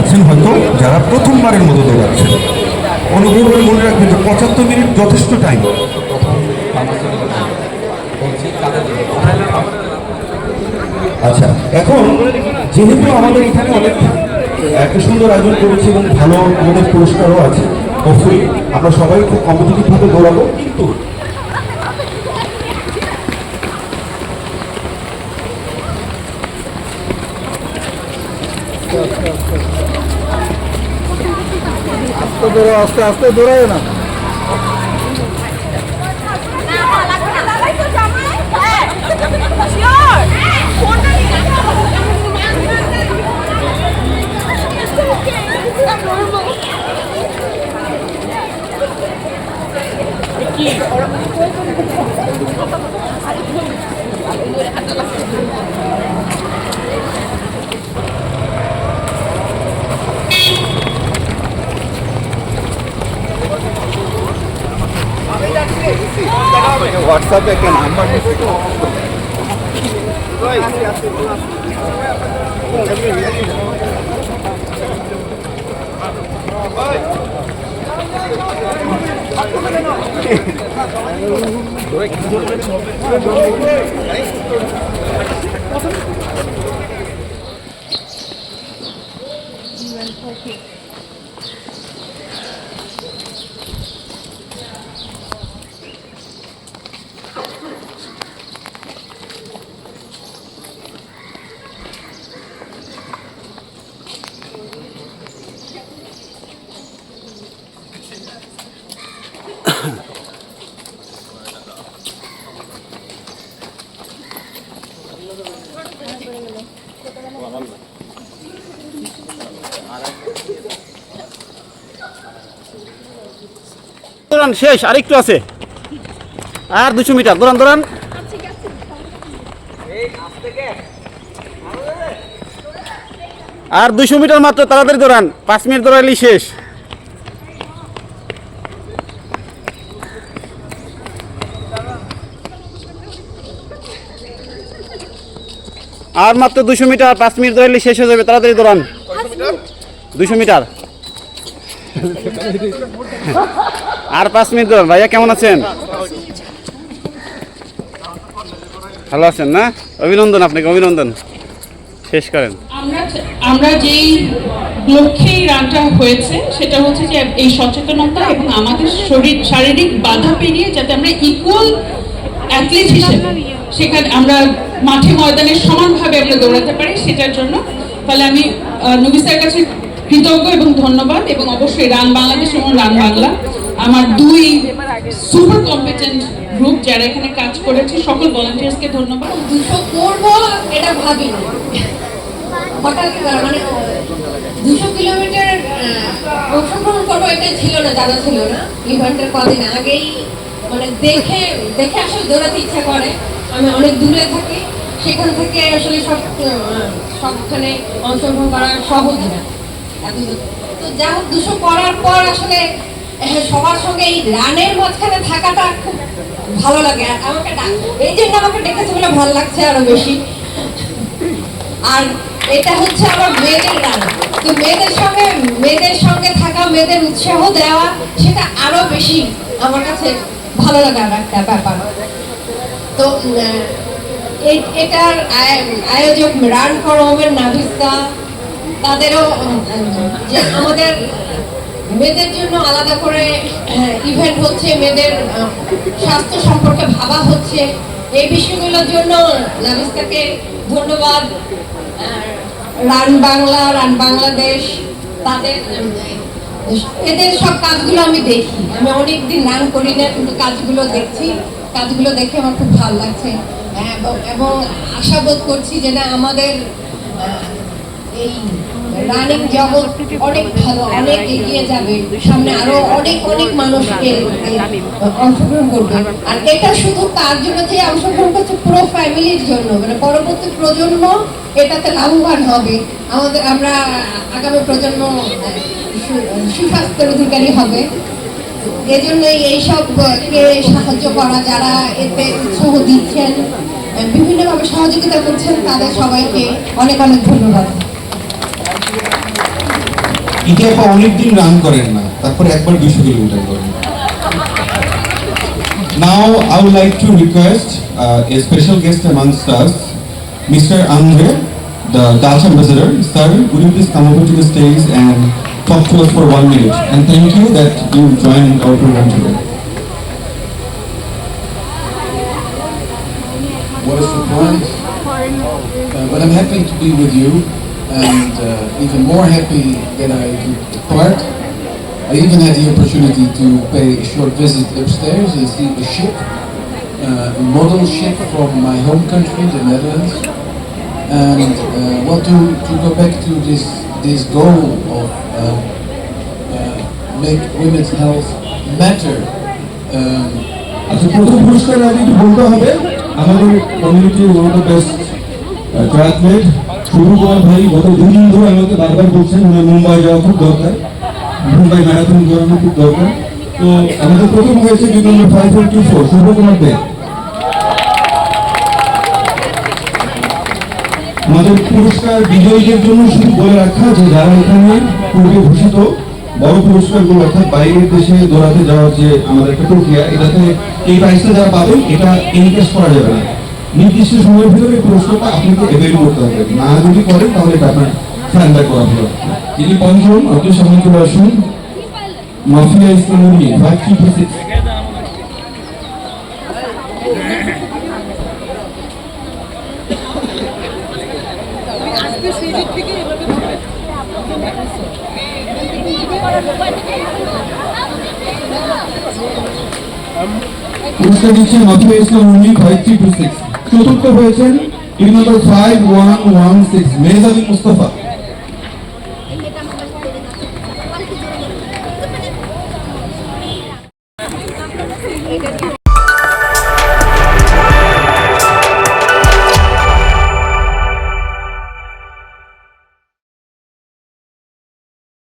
আছেন হয়তো যারা প্রথমবারের মতো দৌড়াচ্ছেন অনুগ্রহ করে মনে রাখবেন যে পঁচাত্তর মিনিট যথেষ্ট টাইম আচ্ছা এখন যেহেতু আমাদের এখানে অনেক একটা সুন্দর আয়োজন করেছি এবং ভালো আমাদের পুরস্কারও আছে অবশ্যই আমরা সবাই খুব কম্পিটিটিভভাবে দৌড়াবো। কিন্তু আস্তে দৌড়ো আস্তে আস্তে দৌড়ায় না। হোয়াটসঅ্যাপে একটা নাম্বার দৌড়ান শেষ, আরেকটু আছে। আর দুশো মিটার। দৌড়ান দৌড়ান আর দুশো মিটার মাত্র তাড়াতাড়ি দৌড়ান। পাঁচ মিনিট দৌড়াইলেই শেষ। আর মাত্র দুশো মিটার, পাঁচ মিনিট দৌড়াইলে শেষ হয়ে যাবে। তাড়াতাড়ি দৌড়ান দুশো মিটার। আর পাঁচ মিনিট দৌড়ান ভাইয়া, কেমন আছেন? ভালো আছেন না? অভিনন্দন আপনাকে, অভিনন্দন। শেষ করেন। আমরা যেই লক্ষ্যেই রানটা হয়েছে, সেটা হচ্ছে যে এই সচেতনতা এবং আমাদের শরীর শারীরিক বাধা পেরিয়ে যাতে আমরা ইকুয়াল অ্যাথলিট হিসেবে। সেখানে আমরা মাঠে ময়দানে সমানভাবে আমরা দৌড়াতে পারি, সেটার জন্য। তাহলে আমি নবিসার কাছে কৃতজ্ঞ এবং ধন্যবাদ এবং অবশ্যই রান বাংলাদেশ এবং রান বাংলা। আমার দুই সুপার কম্পিটেন্ট গ্রুপ যারা এখানে কাজ করেছে, সকল ভলান্টিয়ার্সকে ধন্যবাদ। দুশো করব এটা ভাবিনি। হঠাৎ মানে দুশো কিলোমিটার অংশগ্রহণ করব এটা ছিল না, জানা ছিল না। ইভেন্টের কদিন আগেই মানে দেখে দেখে আসলে দৌড়াতে ইচ্ছা করে। আমি অনেক দূরে থাকি, সেখান থেকে আসলে সব সবখানে অংশগ্রহণ করা সহজ না। এত তো যা হোক, দুশো করার পর আসলে সবার সঙ্গে এই রানের মাঝখানে থাকাটা খুব ভালো লাগে। আর আমাকে এই জন্য আমাকে ডেকেছে বলে ভালো লাগছে আরও বেশি। আর এটা হচ্ছে আমার মেয়েদের রান। তো মেয়েদের সঙ্গে মেয়েদের সঙ্গে থাকা, মেয়েদের উৎসাহ দেওয়া, সেটা আরও বেশি আমার কাছে ভালো লাগার একটা ব্যাপার। তো এটার আয়- আয়োজক রান ওমেন নাভিস্তা। তাদেরও যে আমাদের মেয়েদের জন্য আলাদা করে ইভেন্ট হচ্ছে, মেয়েদের স্বাস্থ্য সম্পর্কে ভাবা হচ্ছে। এই বিষয়গুলোর জন্য নাভিস্তাকে ধন্যবাদ। রান বাংলা, রান বাংলাদেশ, তাদের এদের সব কাজগুলো আমি দেখি। আমি অনেকদিন রান করি না, কিন্তু কাজগুলো দেখছি। কাজগুলো দেখে আমার খুব ভালো লাগছে। এবং- এবং আশাবোধ করছি যে না আমাদের এই রানিং জগৎ অনেক ভালো, অনেক এগিয়ে যাবে। সামনে আরও অনেক অনেক মানুষকে অংশগ্রহণ করবে। আর এটা শুধু তার জন্য যে অংশগ্রহণ করছে পুরো ফ্যামিলির জন্য। মানে পরবর্তী প্রজন্ম এটাতে লাভবান হবে। আমাদের, আমরা আগামী প্রজন্ম সুস্বাস্থ্যের অধিকারী হবে। এজন্যই এইসব কে সাহায্য করা, যারা এতে উৎসাহ দিচ্ছেন বিভিন্নভাবে সহযোগিতা করছেন, তাদের সবাইকে অনেক অনেক ধন্যবাদ। ইতি আপা অনেকদিন রান করেন না তারপরে একবার দুইশো কিলোমিটার করেন Now I would like to request uh, a special guest amongst us, Mr. Andre, the Dutch ambassador. Sir, would you please come over to the stage and talk to us for one minute? And thank you that you joined our program today. What a surprise. Uh, but I'm happy to be with you and uh, even more happy that I took part. I even had the opportunity to pay a short visit upstairs and see a ship, uh, a model ship from my home country, the Netherlands. And uh, well, to, to go back to this, this goal of uh, uh, make women's health matter. Um, আচ্ছা প্রথম পুরস্কার আগে একটু বলতে হবে আমাদের কমিউনিটির one of the best triathlete Kumar ভাই গত দুদিন ধরে আমাকে বারবার বলছেন মুম্বাই যাওয়া খুব দরকার, মুম্বাই ম্যারাথন করানো খুব দরকার। তো আমাদের প্রথম হয়েছে দুই নম্বর five four two four Shubho Kumar Deb. আমাদের পুরস্কার বিজয়ীদের জন্য শুধু বলে রাখা যে যারা এখানে পূর্বে ঘোষিত বড় পুরস্কারগুলো অর্থাৎ বাইরের দেশে দৌড়াতে যাওয়ার যে আমাদের একটা প্রক্রিয়া এটাতে এই প্রাইসটা যারা পাবেন, এটা এনকেস করা যাবে না। নির্দিষ্ট সময়ের ভিতরে পুরস্কারটা আপনাকে এভেল করতে হবে। না যদি করেন, তাহলে আপনার করা যিনি পঞ্চম আসুন। মাফিয়া ইসলামী ফাইভ থ্রি সিক্স পুরস্কার মাথুরা ইসলাম উনি ফাইভ থ্রি টু সিক্স চতুর্থ হয়েছেন team number five one one six Mehjabi Mustafa.